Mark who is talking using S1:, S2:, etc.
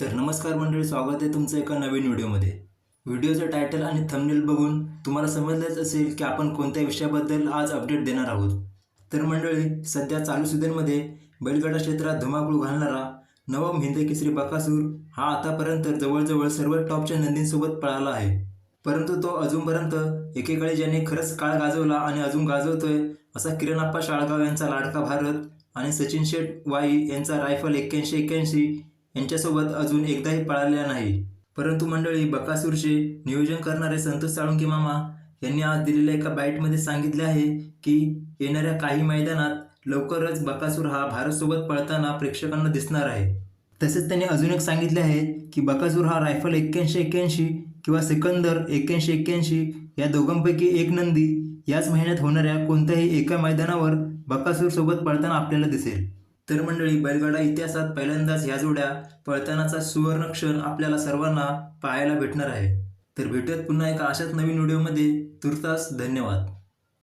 S1: तर नमस्कार मंडळी स्वागत आहे तुमचं एका नवीन व्हिडिओमध्ये. व्हिडिओचं टायटल आणि थंबनेल बघून तुम्हाला समजलंच असेल की आपण कोणत्या विषयाबद्दल आज अपडेट देणार आहोत. तर मंडळी सध्या चालू सीझनमध्ये बैलगाडा क्षेत्रात धुमाकूळ घालणारा नवम हिंद केसरी बकासूर हा आतापर्यंत जवळजवळ सर्व टॉपच्या नंदींसोबत पळाला आहे. परंतु तो अजूनपर्यंत एकेकाळी ज्याने खरंच काळ गाजवला आणि अजून गाजवतोय असा किरणप्पा शाळगाव यांचा लाडका भारत आणि सचिन शेठ वाई यांचा रायफल एक्क्याऐंशी एक्क्याऐंशी यांच्यासोबत अजून एकदाही पळालेला नाही. परंतु मंडळी बकासूरचे नियोजन करणारे संतोष साळुंके मामा यांनी आज दिलेल्या एका बाईटमध्ये सांगितले आहे की येणाऱ्या काही मैदानात लवकरच बकासूर हा भारतसोबत पळताना प्रेक्षकांना दिसणार आहे. तसेच त्यांनी अजून एक सांगितले आहे की बकासूर हा रायफल एक्क्याऐंशी एक्क्याऐंशी किंवा सिकंदर एक्क्याऐंशी एक्क्याऐंशी या दोघांपैकी एक नंदी याच महिन्यात होणाऱ्या कोणत्याही एका मैदानावर बकासूरसोबत पळताना आपल्याला दिसेल. तर मंडळी बैलगाडा इतिहासात पहिल्यांदाच ह्या जोड्या पळतानाचा सुवर्ण क्षण आपल्याला सर्वांना पाहायला भेटणार आहे. तर भेटत पुन्हा एका अशाच नवीन व्हिडिओमध्ये. तुर्तास धन्यवाद.